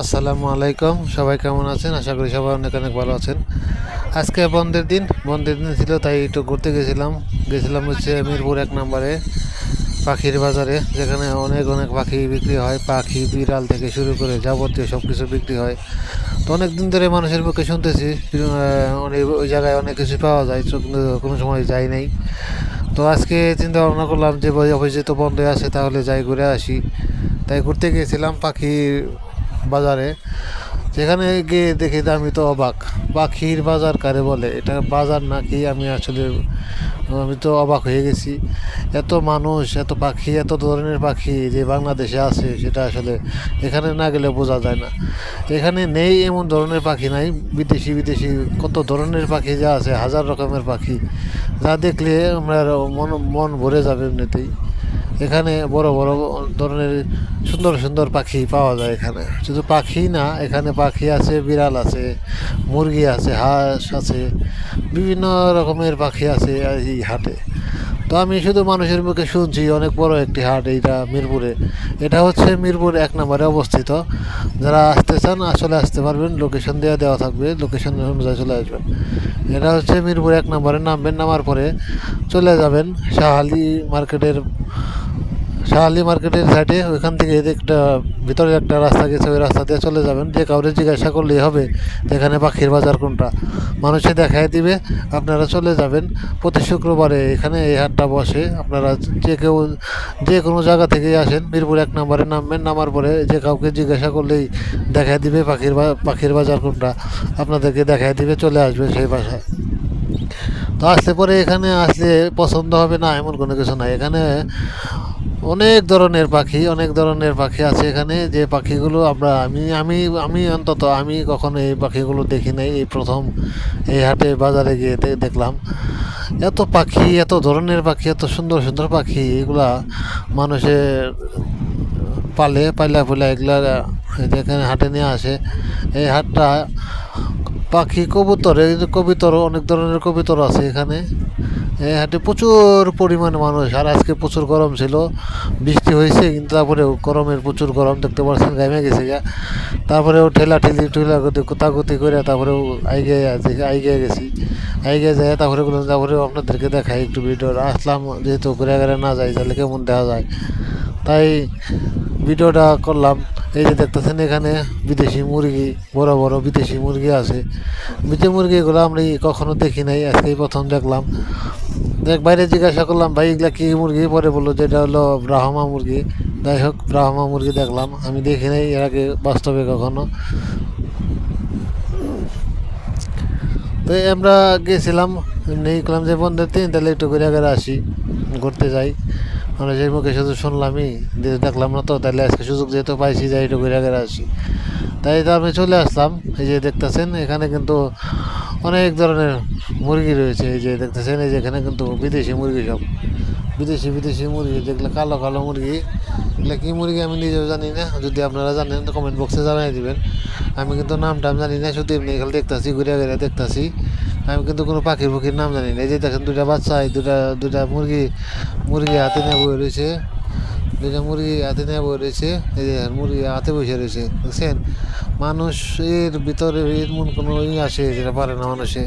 আসসালামু আলাইকুম। সবাই কেমন আছেন? আশা করি সবাই অনেক অনেক ভালো আছেন। আজকে বন্ধের দিন। বন্ধের দিন ছিল, তাই একটু ঘুরতে গেছিলাম। গেছিলাম হচ্ছে মিরপুর এক নম্বরে, পাখির বাজারে, যেখানে অনেক অনেক পাখি বিক্রি হয়। পাখি, বিড়াল থেকে শুরু করে যাবতীয় সব কিছু বিক্রি হয়। তো অনেক দিন ধরে মানুষের মুখে শুনতেছি অনেক ওই জায়গায় অনেক কিছু পাওয়া যায়, তো কিন্তু কোনো সময় যাই নাই। তো আজকে চিন্তা ভাবনা করলাম যে অফিস যেহেতু বন্ধ আছে, তাহলে যাই ঘুরে আসি। তাই ঘুরতে গিয়েছিলাম পাখির বাজারে, যেখানে গিয়ে দেখি আমি তো অবাক। পাখির বাজার কারে বলে? এটা বাজার নাকি? আমি আসলে, আমি তো অবাক হয়ে গেছি। এত মানুষ, এত পাখি, এত ধরনের পাখি যে বাংলাদেশে আছে, সেটা আসলে এখানে না গেলে বোঝা যায় না। এখানে নেই এমন ধরনের পাখি নাই। বিদেশি বিদেশি কত ধরনের পাখি যা আছে, হাজার রকমের পাখি। যা দেখলে আমরা মন মন ভরে যাবে এমনিতেই। এখানে বড় বড় ধরনের সুন্দর সুন্দর পাখি পাওয়া যায় এখানে। শুধু পাখি না, এখানে পাখি আছে, বিড়াল আছে, মুরগি আছে, হাঁস আছে, বিভিন্ন রকমের পাখি আছে এই হাটে। তো আমি শুধু মানুষের মুখে শুনছি, অনেক বড় একটি হাট এইটা মিরপুরে। এটা হচ্ছে মিরপুর এক নম্বরে অবস্থিত। যারা আসতে চান, আসলে আসতে পারবেন, লোকেশন দেওয়া দেওয়া থাকবে, লোকেশন অনুযায়ী চলে আসবেন। এটা হচ্ছে মিরপুর এক নম্বরে, নামবেন, নামার পরে চলে যাবেন শাহালি মার্কেটের শাহালি মার্কেটের সাইডে ওইখান থেকে একটা, ভিতরে একটা রাস্তা গেছে, ওই রাস্তা দিয়ে চলে যাবেন। যে কাউরে জিজ্ঞাসা করলেই হবে যে এখানে পাখির বাজার কোনটা। মানুষে দেখাই দিবে, আপনারা চলে যাবেন। প্রতি শুক্রবারে এখানে এই হাটটা বসে। আপনারা যে কেউ, যে কোনো জায়গা থেকে আসেন। মিরপুর এক নম্বরে নামবেন, নামার পরে যে কাউকে জিজ্ঞাসা করলেই দেখাই দিবে পাখির পাখির বাজার কোনটা। আপনাদেরকে দেখাই দিবে, চলে আসবে সেই বাসায়। তো আসলে পরে এখানে আসলে পছন্দ হবে না, এমন কোনো কিছু নাই। এখানে অনেক ধরনের পাখি, অনেক ধরনের পাখি আছে এখানে। যে পাখিগুলো আমরা, আমি আমি আমি অন্তত, আমি কখনো এই পাখিগুলো দেখি নাই, এই প্রথম এই হাটে বাজারে গিয়ে দেখলাম। এত পাখি, এত ধরনের পাখি, এত সুন্দর সুন্দর পাখি, এগুলা মানুষের পালে, পাইলা ফুলা এগুলা যেখানে হাটে নিয়ে আসে, এই হাটটা পাখি কবুতর কবিতর অনেক ধরনের কবিতর আছে এখানে। হাটে প্রচুর পরিমাণে মানুষ, আর আজকে প্রচুর গরম ছিল, বৃষ্টি হয়েছে, কিন্তু তারপরে গরমের প্রচুর গরম, দেখতে পাচ্ছেন গামে গেছে গা। তারপরেও ঠেলা ঠেলি, ঠেলা গতি কোতাগুতি করে তারপরেও আইগে আইগে গেছি। আইগে যায়, তারপরে বললাম তারপরে আপনাদেরকে দেখাই একটু ভিডিও আসলাম, যেহেতু ঘুরে ঘুরে না যাই, তাহলে কেমন দেখা যায়? তাই ভিডিওটা করলাম, এই যে দেখতেছেন এখানে বিদেশি মুরগি, বড় বড় বিদেশি মুরগি আছে। বিদেশি মুরগিগুলো আমরা কখনো দেখি নাই, আজকেই প্রথম দেখলাম। দেখ, বাইরে জিজ্ঞাসা করলাম, ভাই, এগুলা কী মুরগি? পরে বলল যে, এটা হলো ব্রাহ্মা মুরগি। যাই হোক, ব্রাহ্মা মুরগি দেখলাম, আমি দেখি নাই এর আগে বাস্তবে কখনো। তো আমরা গেছিলাম, এমনি করলাম যে বন্ধের তিন তাহলে একটু ঘুরে ঘুরে আসি, ঘুরতে যাই। মানে সেই মুখে শুধু শুনলামই যে দেখলাম না তো তাহলে আজকে সুযোগ যেহেতু পাইছি, যাই একটু ঘুরে ঘুরে আসি। তাই তো আমি চলে আসলাম, এই যে দেখতেছেন, এখানে কিন্তু অনেক ধরনের মুরগি রয়েছে, এই যে দেখতেছেন, এই যে এখানে কিন্তু বিদেশি মুরগি সব। বিদেশি বিদেশি মুরগি যেগুলো কালো কালো মুরগি এগুলো কী মুরগি আমি নিজেও জানি না, যদি আপনারা জানেন, তো কমেন্ট বক্সে জানাই দিবেন। আমি কিন্তু নাম টাম জানি না, শুধু এমনি এখানে দেখতাছি, ঘুরে ঘুরে দেখতাছি। আমি কিন্তু কোনো পাখির পুখির নাম জানি না। এই যে দেখেন দুটা বাচ্চা দুটা দুটা মুরগি মুরগি হাতে নিয়ে বয়ে রয়েছে। দুটা মুরগি হাতে নিয়ে বয়ে রয়েছে। এই যে মুরগি হাতে বসে রয়েছে। দেখছেন? মানুষের ভিতরে মন কোনো ই আসে যেটা পারে না মানুষে।